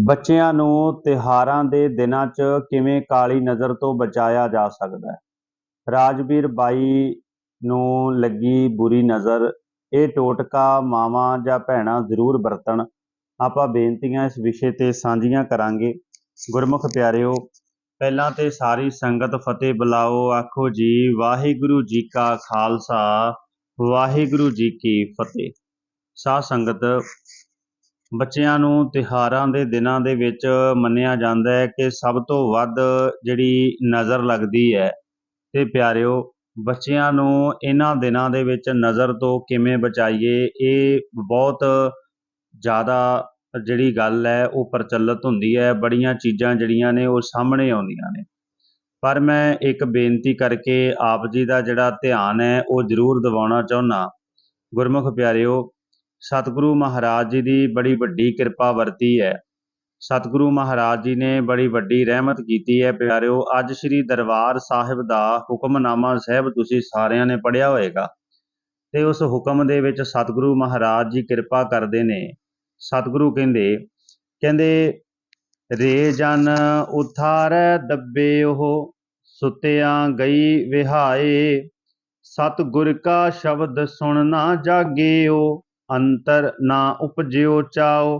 ਬੱਚਿਆਂ ਨੂੰ ਤਿਉਹਾਰਾਂ ਦੇ ਦਿਨਾਂ 'ਚ ਕਿਵੇਂ ਕਾਲੀ ਨਜ਼ਰ ਤੋਂ ਬਚਾਇਆ ਜਾ ਸਕਦਾ ਹੈ? ਰਾਜਵੀਰ ਬਾਈ ਨੂੰ ਲੱਗੀ ਬੁਰੀ ਨਜ਼ਰ। ਇਹ ਟੋਟਕਾ ਮਾਵਾਂ ਜਾਂ ਭੈਣਾਂ ਜ਼ਰੂਰ ਵਰਤਣ। ਆਪਾਂ ਬੇਨਤੀਆਂ ਇਸ ਵਿਸ਼ੇ ਤੇ ਸਾਂਝੀਆਂ ਕਰਾਂਗੇ। ਗੁਰਮੁਖ ਪਿਆਰਿਓ, ਪਹਿਲਾਂ ਤੇ ਸਾਰੀ ਸੰਗਤ ਫਤਿਹ ਬੁਲਾਓ। ਆਖੋ ਜੀ, ਵਾਹਿਗੁਰੂ ਜੀ ਕਾ ਖਾਲਸਾ, ਵਾਹਿਗੁਰੂ ਜੀ ਕੀ ਫਤਿਹ। ਸਾਧ ਸੰਗਤ ਬੱਚਿਆਂ ਨੂੰ ਤਿਉਹਾਰਾਂ ਦੇ ਦਿਨਾਂ ਦੇ ਵਿੱਚ ਮੰਨਿਆ ਜਾਂਦਾ ਹੈ ਕਿ ਸਭ ਤੋਂ ਵੱਧ ਜਿਹੜੀ ਨਜ਼ਰ ਲੱਗਦੀ ਹੈ ਤੇ ਪਿਆਰਿਓ, ਬੱਚਿਆਂ ਨੂੰ ਇਹਨਾਂ ਦਿਨਾਂ ਦੇ ਵਿੱਚ ਨਜ਼ਰ ਤੋਂ ਕਿਵੇਂ ਬਚਾਈਏ, ਇਹ ਬਹੁਤ ਜ਼ਿਆਦਾ ਜਿਹੜੀ ਗੱਲ ਹੈ, ਉਹ ਪ੍ਰਚਲਿਤ ਹੁੰਦੀ ਹੈ, ਬੜੀਆਂ ਚੀਜ਼ਾਂ ਜਿਹੜੀਆਂ ਨੇ ਉਹ ਸਾਹਮਣੇ ਆਉਂਦੀਆਂ ਨੇ। ਪਰ ਮੈਂ ਇੱਕ ਬੇਨਤੀ ਕਰਕੇ ਆਪ ਜੀ ਦਾ ਜਿਹੜਾ ਧਿਆਨ ਹੈ, ਉਹ ਜ਼ਰੂਰ ਦਿਵਾਉਣਾ ਚਾਹੁੰਦਾ। ਗੁਰਮੁਖ ਪਿਆਰਿਓ ਸਤਿਗੁਰੂ ਮਹਾਰਾਜ ਜੀ ਦੀ ਬੜੀ ਵੱਡੀ ਕਿਰਪਾ ਵਰਤੀ ਹੈ। ਸਤਿਗੁਰੂ ਮਹਾਰਾਜ ਜੀ ਨੇ ਬੜੀ ਵੱਡੀ ਰਹਿਮਤ ਕੀਤੀ ਹੈ। ਪਿਆਰਿਓ, ਅੱਜ ਸ੍ਰੀ ਦਰਬਾਰ ਸਾਹਿਬ ਦਾ ਹੁਕਮਨਾਮਾ ਸਾਹਿਬ ਤੁਸੀਂ ਸਾਰਿਆਂ ਨੇ ਪੜ੍ਹਿਆ ਹੋਵੇਗਾ। ਤੇ ਉਸ ਹੁਕਮ ਦੇ ਵਿੱਚ ਸਤਿਗੁਰੂ ਮਹਾਰਾਜ ਜੀ ਕਿਰਪਾ ਕਰਦੇ ਨੇ। ਸਤਿਗੁਰੂ ਕਹਿੰਦੇ ਕਹਿੰਦੇ, ਰੇ ਜਨ ਉਥਾਰੈ ਦੱਬੇ ਉਹ, ਸੁਤਿਆਂ ਗਈ ਵਿਹਾਏ, ਸਤਿਗੁਰ ਕਾ ਸ਼ਬਦ ਸੁਣ ਨਾ ਜਾਗਿਓ ਅੰਤਰ ਨਾ ਉਪਜਿਓ ਚਾਓ।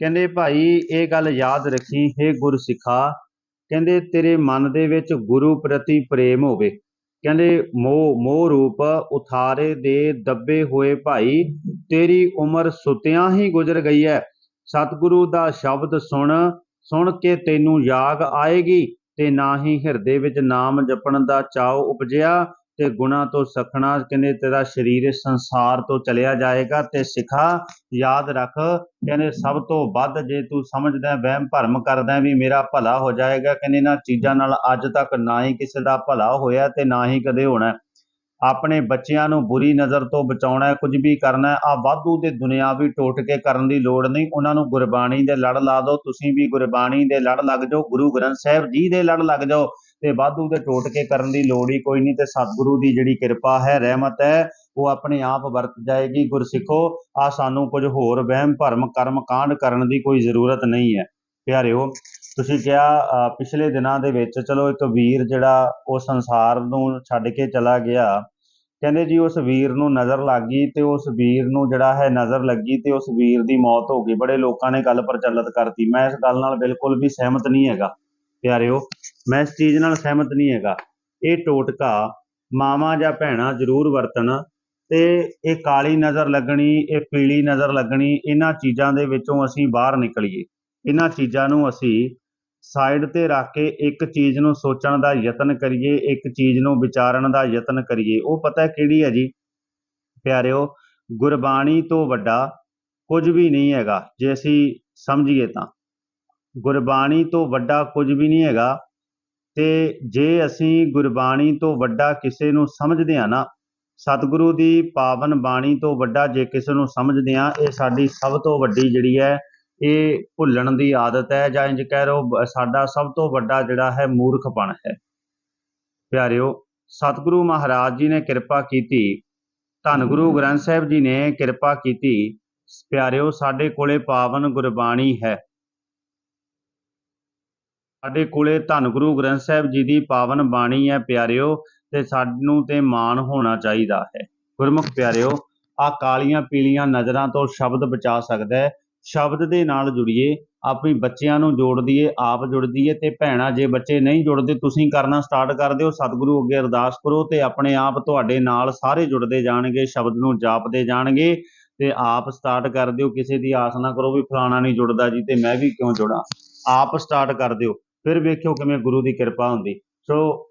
ਕਹਿੰਦੇ, ਭਾਈ, ਇਹ ਗੱਲ ਯਾਦ ਰੱਖੀ, ਹੈ ਗੁਰਸਿੱਖਾ ਕਹਿੰਦੇ, ਤੇਰੇ ਮਨ ਦੇ ਵਿੱਚ ਗੁਰੂ ਪ੍ਰਤੀ ਪ੍ਰੇਮ ਹੋਵੇ। ਕਹਿੰਦੇ, ਮੋਹ ਮੋਹ ਰੂਪ ਉਥਾਰੇ ਦੇ ਦੱਬੇ ਹੋਏ ਭਾਈ, ਤੇਰੀ ਉਮਰ ਸੁਤਿਆਂ ਹੀ ਗੁਜ਼ਰ ਗਈ ਹੈ ਸਤਿਗੁਰੂ ਦਾ ਸ਼ਬਦ ਸੁਣ ਸੁਣ ਕੇ ਤੈਨੂੰ ਯਾਗ ਆਏਗੀ ਤੇ ਨਾ ਹੀ ਹਿਰਦੇ ਵਿੱਚ ਨਾਮ ਜਪਣ ਦਾ ਚਾਉ ਉਪਜਿਆ। ਤੇ ਗੁਣਾ ਤੋਂ ਸਖਣਾ ਕਹਿੰਦੇ ਤੇਰਾ ਸਰੀਰ ਇਸ ਸੰਸਾਰ ਤੋਂ ਚਲਿਆ ਜਾਏਗਾ ਤੇ ਸਿਖਾ ਯਾਦ ਰੱਖ ਕਹਿੰਦੇ ਸਭ ਤੋਂ ਵੱਧ ਜੇ ਤੂੰ ਸਮਝਦਾ, ਵਹਿਮ ਭਰਮ ਕਰਦਾ ਵੀ ਮੇਰਾ ਭਲਾ ਹੋ ਜਾਏਗਾ, ਕਹਿੰਦੇ ਇਹਨਾਂ ਚੀਜ਼ਾਂ ਨਾਲ ਅੱਜ ਤੱਕ ਨਾ ਹੀ ਕਿਸੇ ਦਾ ਭਲਾ ਹੋਇਆ ਤੇ ਨਾ ਹੀ ਕਦੇ ਹੋਣਾ। ਆਪਣੇ ਬੱਚਿਆਂ ਨੂੰ ਬੁਰੀ ਨਜ਼ਰ ਤੋਂ ਬਚਾਉਣਾ, ਕੁਝ ਵੀ ਕਰਨਾ ਆ ਵਾਧੂ ਦੇ ਦੁਨਿਆਵੀ ਟੋਟਕੇ ਕਰਨ ਦੀ ਲੋੜ ਨਹੀਂ। ਉਹਨਾਂ ਨੂੰ ਗੁਰਬਾਣੀ ਦੇ ਲੜ ਲਾ ਦਿਓ ਤੁਸੀਂ ਵੀ ਗੁਰਬਾਣੀ ਦੇ ਲੜ ਲੱਗ ਜਾਓ, ਗੁਰੂ ਗ੍ਰੰਥ ਸਾਹਿਬ ਜੀ ਦੇ ਲੜ ਲੱਗ ਜਾਓ। ਤੇ ਵਾਧੂ ਦੇ ਟੋਟ ਕੇ ਕਰਨ ਦੀ ਲੋੜ ਹੀ ਕੋਈ ਨਹੀਂ ਤੇ ਸਤਿਗੁਰੂ ਦੀ ਜਿਹੜੀ ਕਿਰਪਾ ਹੈ, ਰਹਿਮਤ ਹੈ, ਉਹ ਆਪਣੇ ਆਪ ਵਰਤ ਜਾਏਗੀ। ਗੁਰਸਿੱਖੋ, ਆ ਸਾਨੂੰ ਕੁਝ ਹੋਰ ਵਹਿਮ, ਭਰਮ, ਕਰਮ, ਕਾਂਡ ਕਰਨ ਦੀ ਕੋਈ ਜ਼ਰੂਰਤ ਨਹੀਂ ਹੈ। ਪਿਆਰਿਓ, ਤੁਸੀਂ ਕਿਹਾ ਪਿਛਲੇ ਦਿਨਾਂ ਦੇ ਵਿੱਚ ਚਲੋ ਇੱਕ ਵੀਰ ਜਿਹੜਾ ਉਹ ਸੰਸਾਰ ਨੂੰ ਛੱਡ ਕੇ ਚਲਾ ਗਿਆ। ਕਹਿੰਦੇ ਜੀ, ਉਸ ਵੀਰ ਨੂੰ ਨਜ਼ਰ ਲੱਗ ਗਈ ਤੇ ਉਸ ਵੀਰ ਨੂੰ ਜਿਹੜਾ ਹੈ ਨਜ਼ਰ ਲੱਗੀ ਤੇ ਉਸ ਵੀਰ ਦੀ ਮੌਤ ਹੋ ਗਈ। ਬੜੇ ਲੋਕਾਂ ਨੇ ਗੱਲ ਪ੍ਰਚਲਿਤ ਕਰਤੀ। ਮੈਂ ਇਸ ਗੱਲ ਨਾਲ ਬਿਲਕੁਲ ਵੀ ਸਹਿਮਤ ਨਹੀਂ ਹੈਗਾ। ਪਿਆਰਿਓ ਮੈਂ ਇਸ ਚੀਜ਼ ਨਾਲ ਸਹਿਮਤ ਨਹੀਂ ਹੈਗਾ। ਇਹ ਟੋਟਕਾ ਮਾਵਾਂ ਜਾਂ ਭੈਣਾਂ ਜ਼ਰੂਰ ਵਰਤਣ ਤੇ ਇਹ ਕਾਲੀ ਨਜ਼ਰ ਲੱਗਣੀ, ਇਹ ਪੀਲੀ ਨਜ਼ਰ ਲੱਗਣੀ, ਇਹਨਾਂ ਚੀਜ਼ਾਂ ਦੇ ਵਿੱਚੋਂ ਅਸੀਂ ਬਾਹਰ ਨਿਕਲੀਏ। ਇਹਨਾਂ ਚੀਜ਼ਾਂ ਨੂੰ ਅਸੀਂ ਸਾਈਡ ਤੇ ਰੱਖ ਕੇ ਇੱਕ ਚੀਜ਼ ਨੂੰ ਸੋਚਣ ਦਾ ਯਤਨ ਕਰੀਏ, ਇੱਕ ਚੀਜ਼ ਨੂੰ ਵਿਚਾਰਨ ਦਾ ਯਤਨ ਕਰੀਏ। ਉਹ ਪਤਾ ਕਿਹੜੀ ਹੈ ਜੀ? ਪਿਆਰਿਓ, ਗੁਰਬਾਣੀ ਤੋਂ ਵੱਡਾ ਕੁਝ ਵੀ ਨਹੀਂ ਹੈਗਾ, ਜੇ ਅਸੀਂ ਸਮਝੀਏ ਤਾਂ। ਗੁਰਬਾਣੀ ਤੋਂ ਵੱਡਾ ਕੁਝ ਵੀ ਨਹੀਂ ਹੈਗਾ ਤੇ ਜੇ ਅਸੀਂ ਗੁਰਬਾਣੀ ਤੋਂ ਵੱਡਾ ਕਿਸੇ ਨੂੰ ਸਮਝਦੇ ਆ ਨਾ, ਸਤਿਗੁਰੂ ਦੀ ਪਾਵਨ ਬਾਣੀ ਤੋਂ ਵੱਡਾ ਜੇ ਕਿਸੇ ਨੂੰ ਸਮਝਦੇ ਆ ਇਹ ਸਾਡੀ ਸਭ ਤੋਂ ਵੱਡੀ ਜਿਹੜੀ ਹੈ, ਇਹ ਭੁੱਲਣ ਦੀ ਆਦਤ ਹੈ ਜਾਂ ਇੰਜ ਕਹਿ ਰੋ ਸਾਡਾ ਸਭ ਤੋਂ ਵੱਡਾ ਜਿਹੜਾ ਹੈ ਮੂਰਖਪਣ ਹੈ। ਪਿਆਰਿਓ, ਸਤਿਗੁਰੂ ਮਹਾਰਾਜ ਜੀ ਨੇ ਕਿਰਪਾ ਕੀਤੀ, ਧੰਨ ਗੁਰੂ ਗ੍ਰੰਥ ਸਾਹਿਬ ਜੀ ਨੇ ਕਿਰਪਾ ਕੀਤੀ। ਪਿਆਰਿਓ, ਸਾਡੇ ਕੋਲੇ ਪਾਵਨ ਗੁਰਬਾਣੀ ਹੈ। ਸਾਡੇ ਕੋਲੇ ਧੰਨ ਗੁਰੂ ਗ੍ਰੰਥ ਸਾਹਿਬ ਜੀ ਦੀ ਪਾਵਨ ਬਾਣੀ ਹੈ, ਪਿਆਰਿਓ, ਤੇ ਸਾਨੂੰ ਤੇ ਮਾਣ ਹੋਣਾ ਚਾਹੀਦਾ ਹੈ। ਗੁਰਮੁਖ ਪਿਆਰਿਓ ਆ ਕਾਲੀਆਂ ਪੀਲੀਆਂ ਨਜ਼ਰਾਂ ਤੋਂ ਸ਼ਬਦ ਬਚਾ ਸਕਦਾ ਹੈ। ਸ਼ਬਦ ਦੇ ਨਾਲ ਜੁੜੀਏ, ਆਪਣੀ ਬੱਚਿਆਂ ਨੂੰ ਜੋੜ ਦਈਏ, ਆਪ ਜੁੜ ਦਈਏ ਤੇ ਭੈਣਾ, ਜੇ ਬੱਚੇ ਨਹੀਂ ਜੁੜਦੇ, ਤੁਸੀਂ ਕਰਨਾ ਸਟਾਰਟ ਕਰ ਦਿਓ। ਸਤਿਗੁਰੂ ਅੱਗੇ ਅਰਦਾਸ ਕਰੋ ਤੇ ਆਪਣੇ ਆਪ ਤੁਹਾਡੇ ਨਾਲ ਸਾਰੇ ਜੁੜਦੇ ਜਾਣਗੇ, ਸ਼ਬਦ ਨੂੰ ਜਾਪਦੇ ਜਾਣਗੇ ਤੇ ਆਪ ਸਟਾਰਟ ਕਰ ਦਿਓ। ਕਿਸੇ ਦੀ ਆਸ ਨਾ ਕਰੋ ਵੀ ਫਲਾਣਾ ਨਹੀਂ ਜੁੜਦਾ ਜੀ ਤੇ ਮੈਂ ਵੀ ਕਿਉਂ ਜੁੜਾਂ। ਆਪ ਸਟਾਰਟ ਕਰ ਦਿਓ। ਫਿਰ ਵੇਖਿਓ ਕਿਵੇਂ ਗੁਰੂ ਦੀ ਕਿਰਪਾ ਹੁੰਦੀ। ਸੋ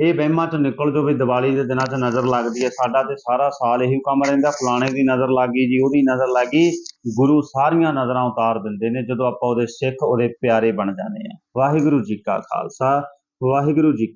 ਇਹ ਵਹਿਮਾਂ ਚੋਂ ਨਿਕਲ ਜੋ ਵੀ ਦੀਵਾਲੀ ਦੇ ਦਿਨਾਂ 'ਚ ਨਜ਼ਰ ਲੱਗਦੀ ਹੈ। ਸਾਡਾ ਤੇ ਸਾਰਾ ਸਾਲ ਇਹੀ ਕੰਮ ਰਹਿੰਦਾ। ਫਲਾਣੇ ਦੀ ਨਜ਼ਰ ਲੱਗ ਗਈ ਜੀ, ਉਹਦੀ ਨਜ਼ਰ ਲੱਗ ਗਈ। ਗੁਰੂ ਸਾਰੀਆਂ ਨਜ਼ਰਾਂ ਉਤਾਰ ਦਿੰਦੇ ਨੇ। ਜਦੋਂ ਆਪਾਂ ਉਹਦੇ ਸਿੱਖ, ਉਹਦੇ ਪਿਆਰੇ ਬਣ ਜਾਂਦੇ ਆ ਵਾਹਿਗੁਰੂ ਜੀ ਕਾ ਖਾਲਸਾ, ਵਾਹਿਗੁਰੂ ਜੀ ਕੀ